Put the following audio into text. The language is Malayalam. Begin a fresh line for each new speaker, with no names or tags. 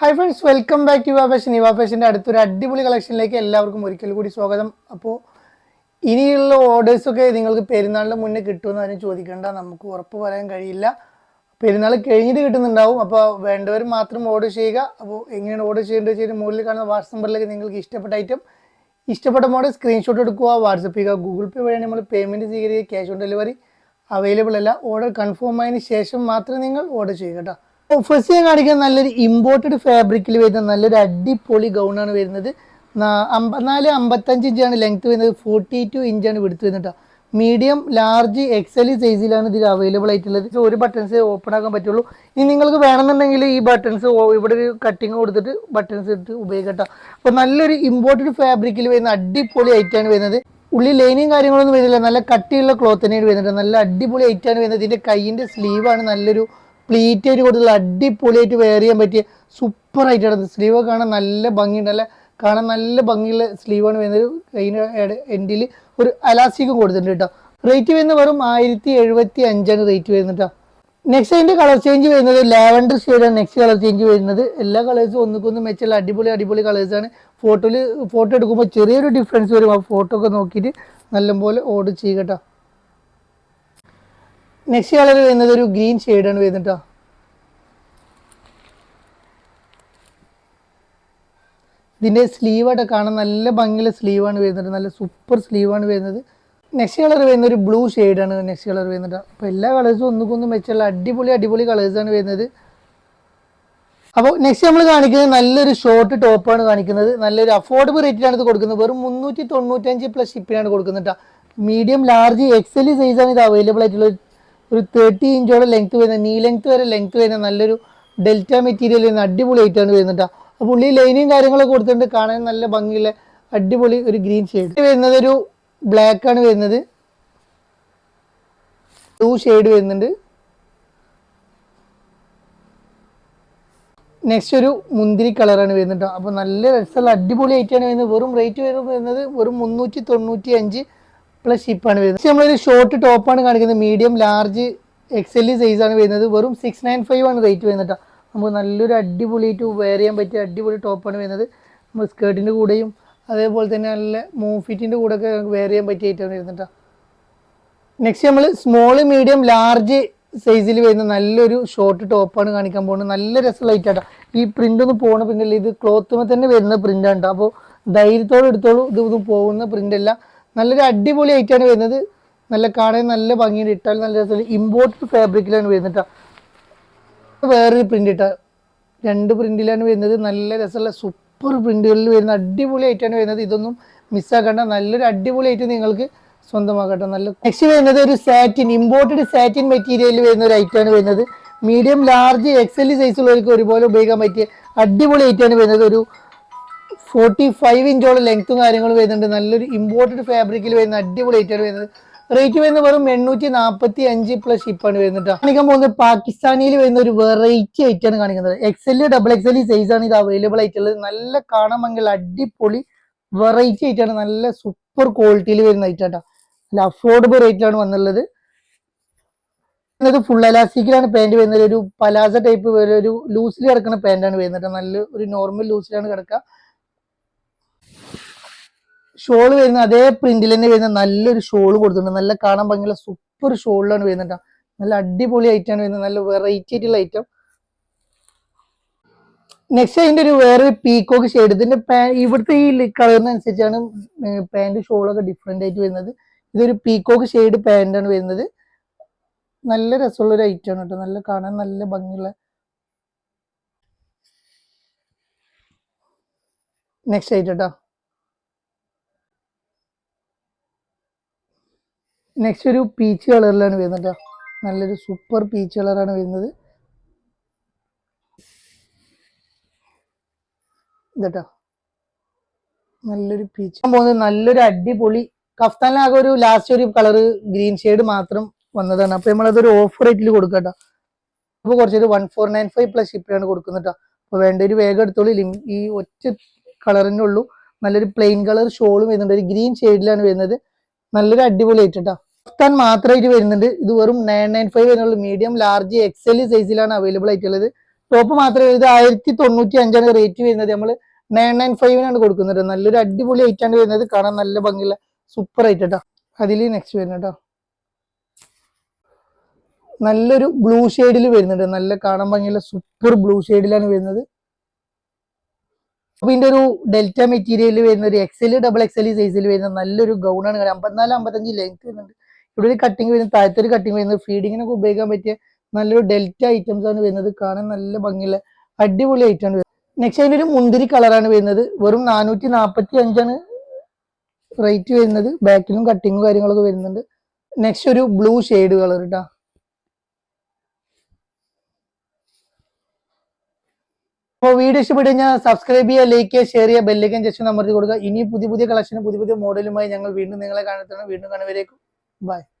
Hi friends welcome back to Yuva fashion Yuva ഫാഷന്റെ അടുത്തൊരു അടിപൊളി കളക്ഷനിലേക്ക് എല്ലാവർക്കും ഒരിക്കൽ കൂടി സ്വാഗതം. അപ്പോൾ ഇനിയുള്ള ഓർഡേഴ്സൊക്കെ നിങ്ങൾക്ക് പെരുന്നാളിന് മുന്നേ കിട്ടുമെന്ന് അതിന് ചോദിക്കേണ്ട. നമുക്ക് ഉറപ്പ് പറയാൻ കഴിയില്ല. പെരുന്നാൾ കഴിഞ്ഞിട്ട് കിട്ടുന്നുണ്ടാവും. അപ്പോൾ വേണ്ടവർ മാത്രം ഓർഡർ ചെയ്യുക. അപ്പോൾ എങ്ങനെയാണ് ഓർഡർ ചെയ്യേണ്ടത് ചെയ്ത് മുകളിൽ കാണുന്ന വാട്സ് നമ്പറിലേക്ക് നിങ്ങൾക്ക് ഇഷ്ടപ്പെട്ട ഐറ്റം ഇഷ്ടപ്പെട്ട മോഡൽ സ്ക്രീൻഷോട്ട് എടുക്കുക. വാട്സപ്പ് ചെയ്യുക. ഗൂഗിൾ പേ വഴി നമ്മൾ പേയ്മെന്റ് സ്വീകരിക്കുക. ക്യാഷ് ഓൺ ഡെലിവറി അവൈലബിൾ അല്ല. ഓർഡർ കൺഫേം ആയതിനു ശേഷം മാത്രം നിങ്ങൾ ഓർഡർ ചെയ്യുക കേട്ടോ. ഫസ്റ്റ് കാണിക്കുന്നത് നല്ലൊരു ഇമ്പോർട്ടഡ് ഫാബ്രിക്കിൽ വരുന്ന നല്ലൊരു അടിപൊളി ഗൗണാണ് വരുന്നത്. അമ്പത്തിനാല് അമ്പത്തഞ്ച് ഇഞ്ചാണ് ലെങ്ത് വരുന്നത്. ഫോർട്ടി ടു ഇഞ്ചാണ് വിടുത്ത് വരുന്നത് കേട്ടോ മീഡിയം ലാർജ് എക്സൽ സൈസിലാണ് ഇതിൽ അവൈലബിൾ ആയിട്ടുള്ളത്. ഒരു ബട്ടൺസ് ഓപ്പൺ ആക്കാൻ പറ്റുള്ളൂ. ഇനി നിങ്ങൾക്ക് വേണമെന്നുണ്ടെങ്കിൽ ഈ ബട്ടൺസ് ഇവിടെ ഒരു കട്ടിങ് കൊടുത്തിട്ട് ബട്ടൺസ് ഇട്ട് ഉപയോഗിക്കട്ടോ അപ്പോൾ നല്ലൊരു ഇമ്പോർട്ടഡ് ഫാബ്രിക്കിൽ വരുന്ന അടിപൊളി ഐറ്റമാണ് വരുന്നത്. ഉള്ളി ലൈനിങ് കാര്യങ്ങളൊന്നും വരുന്നില്ല. നല്ല കട്ടിയുള്ള ക്ലോത്ത് തന്നെയാണ് വരുന്നത് നല്ല അടിപൊളി ഐറ്റമാണ് വരുന്നത്. ഇതിന്റെ കൈയിന്റെ സ്ലീവാണ് നല്ലൊരു പ്ലീറ്റ് ആയിട്ട് കൊടുത്തുള്ള അടിപൊളിയായിട്ട് വെയർ ചെയ്യാൻ പറ്റിയ സൂപ്പർ ആയിട്ടാണ് സ്ലീവ് കാണാൻ നല്ല ഭംഗിയുണ്ട്. നല്ല കാണാൻ നല്ല ഭംഗിയുള്ള സ്ലീവാണ് വരുന്നത്. കൈയിന്റെ എൻഡിൽ ഒരു അലാസ്റ്റിക്കും കൊടുത്തിട്ടുണ്ട് കേട്ടോ റേറ്റ് വരുന്നത് വെറും ആയിരത്തി എഴുപത്തി അഞ്ചാണ് റേറ്റ് വരുന്നത് കേട്ടോ നെക്സ്റ്റ് അതിന്റെ കളർ ചേഞ്ച് വരുന്നത് ലാവൻഡർ ഷെയ്ഡാണ് നെക്സ്റ്റ് കളർ ചേഞ്ച് വരുന്നത് എല്ലാ കളേഴ്സും ഒന്നുക്കൊന്നും മെച്ചുള്ള അടിപൊളി അടിപൊളി കളേഴ്സാണ് ഫോട്ടോയിൽ ഫോട്ടോ എടുക്കുമ്പോൾ ചെറിയൊരു ഡിഫറൻസ് വരും. ആ ഫോട്ടോ ഒക്കെ നോക്കിയിട്ട് നല്ലപോലെ ഓർഡർ ചെയ്യുക കേട്ടോ നെക്സ്റ്റ് കളർ വരുന്നത് ഒരു ഗ്രീൻ ഷെയ്ഡാണ് വരുന്നത് കേട്ടോ ഇതിന്റെ സ്ലീവായിട്ട് കാണാൻ നല്ല ഭംഗിയുള്ള സ്ലീവാണ് വരുന്നത്. നല്ല സൂപ്പർ സ്ലീവാണ് വരുന്നത്. നെക്സ്റ്റ് കളർ വരുന്ന ഒരു ബ്ലൂ ഷെയ്ഡാണ് നെക്സ്റ്റ് കളർ വരുന്നത്. അപ്പോൾ എല്ലാ കളേഴ്സും ഒന്നുകൊന്നും വെച്ചുള്ള അടിപൊളി അടിപൊളി കളേഴ്സാണ് വരുന്നത്. അപ്പോൾ നെക്സ്റ്റ് നമ്മൾ കാണിക്കുന്നത് നല്ലൊരു ഷോർട്ട് ടോപ്പാണ് കാണിക്കുന്നത്. നല്ലൊരു അഫോർഡബിൾ റേറ്റിലാണ് ഇത് കൊടുക്കുന്നത്. വെറും മുന്നൂറ്റി തൊണ്ണൂറ്റഞ്ച് പ്ലസ് ഷിപ്പിനാണ് കൊടുക്കുന്നത് മീഡിയം ലാർജ് എക്സൽ സൈസാണ് ഇത് അവൈലബിൾ ആയിട്ടുള്ള ഒരു തേർട്ടി ഇഞ്ചോടെ ലെങ്ത് വരുന്ന നീ ലെങ്ത് വരെ ലെങ്ത് വരുന്ന നല്ലൊരു ഡെൽറ്റ മെറ്റീരിയൽ വരുന്ന അടിപൊളി ആയിട്ടാണ് വരുന്നത് ഉള്ളിൽ ലൈനിയും കാര്യങ്ങളൊക്കെ കൊടുത്തിട്ടുണ്ട്. കാണാൻ നല്ല ഭംഗിയുള്ള അടിപൊളി ഒരു ഗ്രീൻ ഷെയ്ഡ് വരുന്നത് ഒരു ബ്ലാക്ക് ആണ് വരുന്നത്. ബ്ലൂ ഷെയ്ഡ് വരുന്നുണ്ട്. നെക്സ്റ്റ് ഒരു മുന്തിരി കളറാണ് വരുന്നത് അപ്പോൾ നല്ല രസമുള്ള അടിപൊളി ആയിട്ടാണ് വരുന്നത്. വെറും റേറ്റ് വരുന്നത് വെറും മുന്നൂറ്റി തൊണ്ണൂറ്റി അഞ്ച് പ്ലസ് ഷിപ്പാണ് വരുന്നത് നമ്മളൊരു ഷോർട്ട് ടോപ്പാണ് കാണിക്കുന്നത്. മീഡിയം ലാർജ് എക്സ് എൽ സൈസാണ് വരുന്നത്. വെറും സിക്സ് നയൻ ഫൈവ് ആണ് റേറ്റ് വരുന്നത് നമുക്ക് നല്ലൊരു അടിപൊളിയായിട്ട് വെയർ ചെയ്യാൻ പറ്റിയ അടിപൊളി ടോപ്പാണ് വരുന്നത്. നമ്മൾ സ്കേർട്ടിന്റെ കൂടെയും അതേപോലെ തന്നെ നല്ല മൂഫിറ്റിന്റെ കൂടെ ഒക്കെ വെയർ ചെയ്യാൻ പറ്റിയ ഐറ്റം വരുന്നുണ്ട് നെക്സ്റ്റ് നമ്മൾ സ്മോൾ മീഡിയം ലാർജ് സൈസിൽ വരുന്ന നല്ലൊരു ഷോർട്ട് ടോപ്പാണ് കാണിക്കാൻ പോകുന്നത്. നല്ല രസമുള്ള ഐറ്റാട്ടോ ഈ പ്രിന്റ് ഒന്ന് പോകുന്ന പ്രിന്റല്ല ഇത് ക്ലോത്തുമ്പോൾ തന്നെ വരുന്ന പ്രിന്റാണ് ആണ് അപ്പോൾ ധൈര്യത്തോടെ എടുത്തോളൂ. ഇത് ഒന്നും പോകുന്ന പ്രിന്റ് അല്ല. നല്ലൊരു അടിപൊളി ഐറ്റാണ് വരുന്നത്. നല്ല കാണാൻ നല്ല ഭംഗിയുണ്ട്. ഇട്ടാൽ നല്ല രസമുള്ള ഇമ്പോർട്ടഡ് ഫാബ്രിക്കിലാണ് വരുന്നത് കേട്ടോ വേറൊരു പ്രിന്റ് ഇട്ട. രണ്ട് പ്രിന്റിലാണ് വരുന്നത്. നല്ല രസമുള്ള സൂപ്പർ പ്രിന്റുകളിൽ വരുന്ന അടിപൊളി ആയിട്ടാണ് വരുന്നത്. ഇതൊന്നും മിസ്സാക്കണ്ട നല്ലൊരു അടിപൊളി ആയിട്ട് നിങ്ങൾക്ക് സ്വന്തമാക്കട്ടെ. നല്ല നെക്സ്റ്റ് വരുന്നത് ഒരു സാറ്റിൻ ഇമ്പോർട്ടഡ് സാറ്റിൻ മെറ്റീരിയലിൽ വരുന്ന ഒരു ഐറ്റമാണ് വരുന്നത്. മീഡിയം ലാർജ് എക്സൽ സൈസുള്ളവർക്ക് ഒരുപോലെ ഉപയോഗിക്കാൻ പറ്റിയ അടിപൊളി ഐറ്റാണ് വരുന്നത്. ഒരു ഫോർട്ടി ഫൈവ് ഇഞ്ചോളം ലെങ്ത്തും കാര്യങ്ങളും വരുന്നുണ്ട്. നല്ലൊരു ഇമ്പോർട്ടഡ് ഫാബ്രിക്കിൽ വരുന്ന അടിപൊളി ഐറ്റാണ് വരുന്നത്. റേറ്റ് വരുന്നത് വെറും എണ്ണൂറ്റി നാൽപ്പത്തി അഞ്ച് പ്ലസ് ഷിപ്പാണ് വരുന്നത് കാണിക്കാൻ പോകുന്നത് പാകിസ്ഥാനിയിൽ വരുന്ന ഒരു വെറൈറ്റി ഐറ്റാണ് കാണിക്കുന്നത്. എക്സെൽ ഡബിൾ എക്സൽ സൈസ് ആണ് ഇത് അവൈലബിൾ ആയിട്ടുള്ളത്. നല്ല കാണാമെങ്കിൽ അടിപൊളി വെറൈറ്റി ആയിട്ടാണ് നല്ല സൂപ്പർ ക്വാളിറ്റിയിൽ വരുന്ന ഐറ്റാട്ടോ നല്ല അഫോർഡബിൾ റേറ്റിലാണ് വന്നുള്ളത് ഇത് ഫുൾ അലാസ്റ്റിക്കിലാണ് പാന്റ് വരുന്നത്. ഒരു പലാസ ടൈപ്പ് ഒരു ലൂസിൽ കിടക്കുന്ന പാന്റാണ് വരുന്നത് നല്ല ഒരു നോർമൽ ലൂസിലാണ് കിടക്കുക. ഷോൾ വരുന്ന അതേ പ്രിന്റിൽ തന്നെ വരുന്ന നല്ലൊരു ഷോൾ കൊടുത്തിട്ടുണ്ട്. നല്ല കാണാൻ ഭംഗിയുള്ള സൂപ്പർ ഷോളിലാണ് വരുന്നത് ട്ടോ. നല്ല അടിപൊളി ഐറ്റാണ് വരുന്നത്. നല്ല വെറൈറ്റി ആയിട്ടുള്ള ഐറ്റം നെക്സ്റ്റ് അതിന്റെ ഒരു വേറെ പീക്കോക്ക് ഷെയ്ഡ് ഇതിന്റെ ഇവിടുത്തെ ഈ കളറിനനുസരിച്ചാണ് പാന്റ് ഷോളൊക്കെ ഡിഫറെന്റ് ആയിട്ട് വരുന്നത്. ഇതൊരു പീക്കോക്ക് ഷെയ്ഡ് ആണ് വരുന്നത്. നല്ല രസമുള്ള ഒരു ഐറ്റം ആണ് കേട്ടോ നല്ല കാണാൻ നല്ല ഭംഗിയുള്ള നെക്സ്റ്റ് ഐറ്റം കേട്ടോ നെക്സ്റ്റ് ഒരു പീച്ച് കളറിലാണ് വരുന്നത് കേട്ടോ നല്ലൊരു സൂപ്പർ പീച്ച് കളറാണ് വരുന്നത്. ഇതട്ടോ നല്ലൊരു പീച്ച് പോകുന്നത് നല്ലൊരു അടിപൊളി കഫ്താനിലാകെ ഒരു ലാസ്റ്റ് ഒരു കളർ ഗ്രീൻ ഷെയ്ഡ് മാത്രം വന്നതാണ്. അപ്പൊ നമ്മളതൊരു ഓഫർ റേറ്റിൽ കൊടുക്കട്ടോ അപ്പൊ കുറച്ചൊരു one four nine five plus ഷിപ്പിലാണ് കൊടുക്കുന്നത് കേട്ടോ അപ്പൊ വേണ്ട ഒരു വേഗം എടുത്തോളൂ. ഈ ഒറ്റ കളറിന്റെ ഉള്ളൂ. നല്ലൊരു പ്ലെയിൻ കളർ ഷോളും വരുന്നുണ്ട്. ഒരു ഗ്രീൻ ഷെയ്ഡിലാണ് വരുന്നത്. നല്ലൊരു അടിപൊളി ആയിട്ട് കേട്ടോ കഫ്താൻ മാത്രമായിട്ട് വരുന്നുണ്ട്. ഇത് വെറും നയൻ നയൻ ഫൈവ് എന്നുള്ള മീഡിയം ലാർജ് എക്സൽ സൈസിലാണ് അവൈലബിൾ ആയിട്ടുള്ളത്. ടോപ്പ് മാത്രമേ ഇത് ആയിരത്തി തൊണ്ണൂറ്റി അഞ്ചാണ് റേറ്റ് വരുന്നത് നമ്മൾ നയൻ നയൻ ഫൈവിനാണ് കൊടുക്കുന്നത്. നല്ലൊരു അടിപൊളി ഐറ്റം ആണ് വരുന്നത്. കാണാൻ നല്ല ഭംഗിയുള്ള സൂപ്പർ ഐറ്റം കേട്ടോ അതിൽ നെക്സ്റ്റ് വരുന്നത് കേട്ടോ നല്ലൊരു ബ്ലൂ ഷെയ്ഡിൽ വരുന്നുണ്ട്. നല്ല കാണാൻ ഭംഗിയുള്ള സൂപ്പർ ബ്ലൂ ഷെയ്ഡിലാണ് വരുന്നത്. അപ്പൊ ഇതിന്റെ ഒരു ഡെൽറ്റ മെറ്റീരിയലിൽ വരുന്ന ഒരു എക്സൽ ഡബിൾ എക്സൽ സൈസിൽ വരുന്ന നല്ലൊരു ഗൗൺ ആണ്. അമ്പത്തിനാല് അമ്പത്തഞ്ച് ലെങ്ത് വരുന്നുണ്ട്. ഇവിടെ ഒരു കട്ടിങ് വരുന്നത് താഴത്തെ ഒരു കട്ടിങ് വരുന്നത് ഫീഡിങ്ങിനൊക്കെ ഉപയോഗിക്കാൻ പറ്റിയ നല്ലൊരു ഡെൽറ്റ ഐറ്റംസ് ആണ് വരുന്നത്. കാണാൻ നല്ല ഭംഗിയുള്ള അടിപൊളി ഐറ്റം ആണ് നെക്സ്റ്റ് അതിന്റെ ഒരു മുന്തിരി കളറാണ് വരുന്നത്. വെറും നാനൂറ്റി നാൽപ്പത്തി അഞ്ചാണ് റേറ്റ് വരുന്നത്. ബാക്കിലും കട്ടിങ്ങും കാര്യങ്ങളൊക്കെ വരുന്നുണ്ട്. നെക്സ്റ്റ് ഒരു ബ്ലൂ ഷെയ്ഡ് കളർ കേട്ടോ അപ്പോൾ വീഡിയോ ഇഷ്ടപ്പെട്ട് കഴിഞ്ഞാൽ സബ്സ്ക്രൈബ് ചെയ്യുക ലൈക്ക് ചെയ്യുക ഷെയർ ചെയ്യുക ബെല്ലേക്കും ജസ്റ്റ് അമർത്തി കൊടുക്കുക. ഇനി പുതിയ പുതിയ കളക്ഷനും പുതിയ പുതിയ മോഡലുമായി ഞങ്ങൾ വീണ്ടും നിങ്ങളെ കാണുന്നതാണ്. വീണ്ടും കാണുവരേക്കും Bye.